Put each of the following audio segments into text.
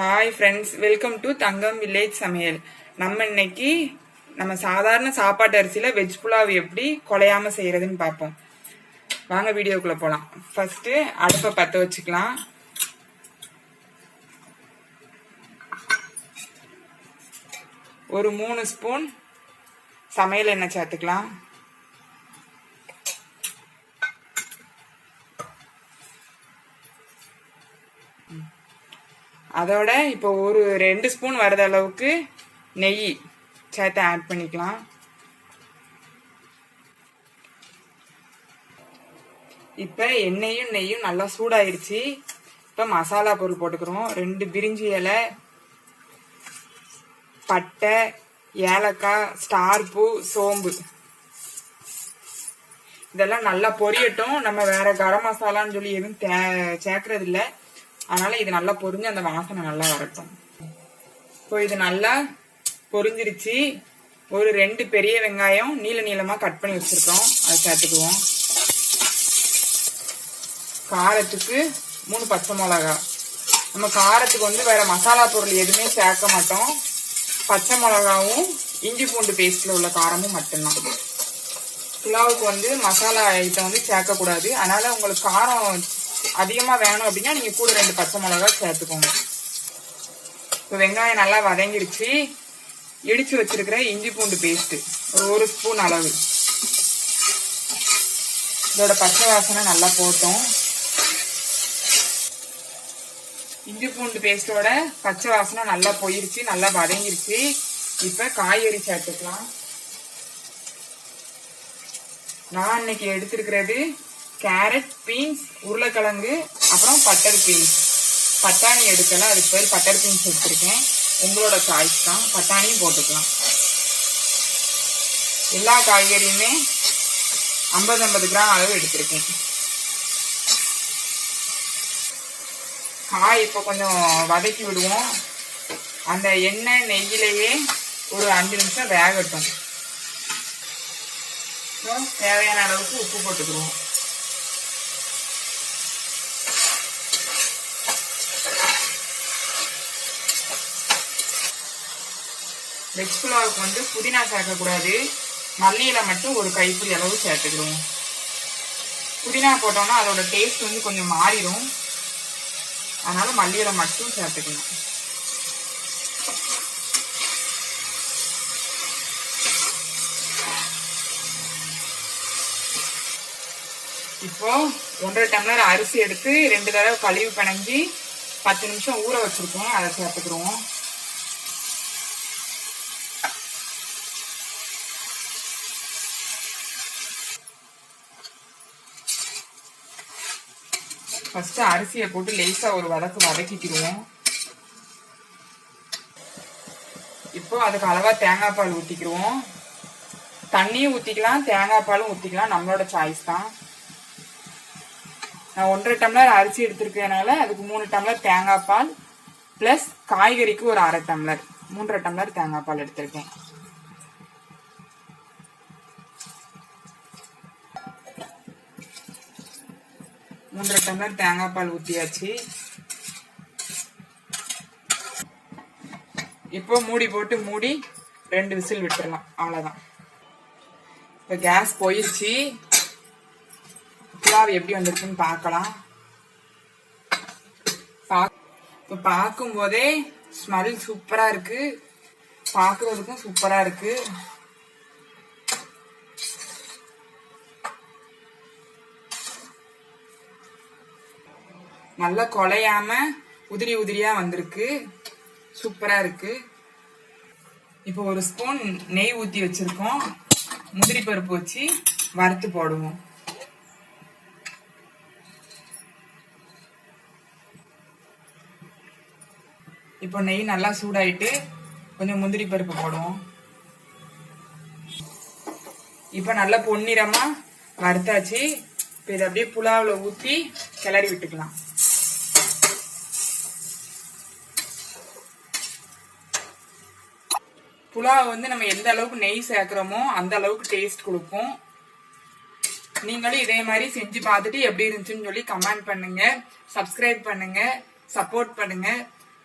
Hi friends welcome to Thangam village சமையல் நம்ம இன்னைக்கு நம்ம சாதாரண சாப்பாட்டு அரிசியில் வெஜ் புலாவ் எப்படி குலையாமல் செய்கிறதுன்னு பார்ப்போம். வாங்க வீடியோக்குள்ளே போகலாம் ஃபஸ்ட்டு அடுப்பை பற்ற வச்சுக்கலாம். ஒரு மூணு ஸ்பூன் சமையல் எண்ணெய் சேர்த்துக்கலாம். அதோட இப்போ ஒரு ரெண்டு ஸ்பூன் வரது அளவுக்கு நெய் சேர்த்து ஆட் பண்ணிக்கலாம். இப்போ எண்ணெயும் நெய்யும் நல்லா சூடாயிருச்சு. இப்போ மசாலா பொருள் போட்டுக்கிறோம். ரெண்டு பிரிஞ்சி இலை பட்டை ஏலக்காய் ஸ்டார் பூ சோம்பு. இதெல்லாம் நல்லா பொரியட்டும். நம்ம வேற கரம் மசாலான்னு சொல்லி எதுவும் தே சேர்க்கறது இல்லை அதனால இது நல்லா பொரிஞ்சு அந்த வாசனை நல்லா வரட்டும். இப்போ இது நல்லா பொரிஞ்சிருச்சு. ஒரு ரெண்டு பெரிய வெங்காயம் நீள நீளமா கட் பண்ணி வச்சிருக்கோம். அதை சேர்த்துக்குவோம். காரத்துக்கு மூணு பச்சை மிளகா. நம்ம காரத்துக்கு வந்து வேற மசாலா பொருள் எதுவுமே சேர்க்க மாட்டோம். பச்சை மிளகாவும் இஞ்சி பூண்டு பேஸ்ட்ல உள்ள காரமும் மட்டும்தான். புலாவுக்கு வந்து மசாலா ஐட்டம் வந்து சேர்க்கக்கூடாது. அதனால உங்களுக்கு காரம் அதிகமாக வேணும் அப்படின்னா நீங்கள் கூட ரெண்டு பச்சை மிளகா சேர்த்துக்கோங்க. இப்போ வெங்காயம் நல்லா வதங்கிடுச்சு. இடித்து வச்சிருக்கிற இஞ்சி பூண்டு பேஸ்ட்டு ஒரு ஒரு ஸ்பூன் அளவு. இதோட பச்சை வாசனை நல்லா போட்டோம். இஞ்சி பூண்டு பேஸ்ட்டோட பச்சை வாசனை நல்லா போயிருச்சு நல்லா வதங்கிருச்சு. இப்போ காய்கறி சேர்த்துக்கலாம். நான் இன்னைக்கு எடுத்துருக்கிறது கேரட் பீன்ஸ் உருளைக்கிழங்கு அப்புறம் பட்டர் பீன்ஸ். பட்டாணி எடுக்கல அதுக்கு பேர் பட்டர் பீன்ஸ் எடுத்திருக்கேன். உங்களோட சாய்ஸ் தான். பட்டாணியும் போட்டுக்கலாம். எல்லா காய்கறியுமே ஐம்பது ஐம்பது கிராம் அளவு எடுத்திருக்கேன். காய் இப்போ கொஞ்சம் வதக்கி விடுவோம். அந்த எண்ணெய் நெய்யிலேயே ஒரு அஞ்சு நிமிஷம் வேகட்டும். தேவையான அளவுக்கு உப்பு போட்டுக்கிடுவோம். வெஜ் புலாவுக்கு வந்து புதினா சேர்க்கக்கூடாது. மல்லியில் மட்டும் ஒரு கைப்பிடி அளவு சேர்த்துக்கிறோம். புதினா போட்டோம்னா அதோட டேஸ்ட் வந்து கொஞ்சம் மாறிடும். அதனால மல்லியில் மட்டும் சேர்த்துக்கணும். இப்போ ஒன்றரை டம்ளர் அரிசி எடுத்து ரெண்டு தடவை கழுவி பிணைஞ்சி பத்து நிமிஷம் ஊற வச்சுருக்கோம். அதை சேர்த்துக்கிறோம். ஃபஸ்ட்டு அரிசியை போட்டு லேசாக ஒரு வதக்கு வதக்கிக்கிடுவோம். இப்போ அதுக்கு அளவாக தேங்காய் பால் ஊற்றிக்கிடுவோம் தண்ணியும் ஊற்றிக்கலாம் தேங்காய் பாலும் ஊற்றிக்கலாம் நம்மளோட சாய்ஸ் தான். நான் ஒன்றரை டம்ளர் அரிசி எடுத்துருக்கனால அதுக்கு மூணு டம்ளர் தேங்காய் பால் ப்ளஸ் காய்கறிக்கு ஒரு அரை டம்ளர் மூன்றரை டம்ளர் தேங்காய் பால் எடுத்திருக்கேன். மூன்றரை டம்ளர் தேங்காய் பால் ஊற்றியாச்சு இப்போ மூடி போட்டு மூடி ரெண்டு விசில் விட்டுறலாம். அவ்வளோதான் இப்போ கேஸ் போயிடுச்சு புலாவ் எப்படி வந்திருக்குன்னு பார்க்கலாம். இப்போ பார்க்கும்போதே ஸ்மெல் சூப்பராக இருக்கு. பார்க்குறதுக்கும் சூப்பராக இருக்கு. நல்லா குலையாம உதிரி உதிரியா வந்திருக்கு. சூப்பரா இருக்கு. இப்போ ஒரு ஸ்பூன் நெய் ஊத்தி வச்சிருக்கோம். முந்திரி பருப்பு வச்சு வறுத்து போடுவோம். இப்போ நெய் நல்லா சூடாயிட்டு கொஞ்சம் முந்திரி பருப்பு போடுவோம். இப்போ நல்லா பொன்னிறமா வறுத்தாச்சு. இப்போ இதை அப்படியே புலாவில் ஊற்றி கிளறி விட்டுக்கலாம். புலாவை வந்து நம்ம எந்த அளவுக்கு நெய் சேர்க்குறோமோ அந்த அளவுக்கு டேஸ்ட் கொடுக்கும். நீங்களும் இதே மாதிரி செஞ்சு பார்த்துட்டு எப்படி இருந்துச்சுன்னு சொல்லி கமெண்ட் பண்ணுங்க. சப்ஸ்கிரைப் பண்ணுங்க. சப்போர்ட் பண்ணுங்க.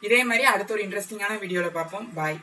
இதே மாதிரி அடுத்த ஒரு இன்ட்ரெஸ்டிங்கான வீடியோவில் பார்ப்போம். பாய்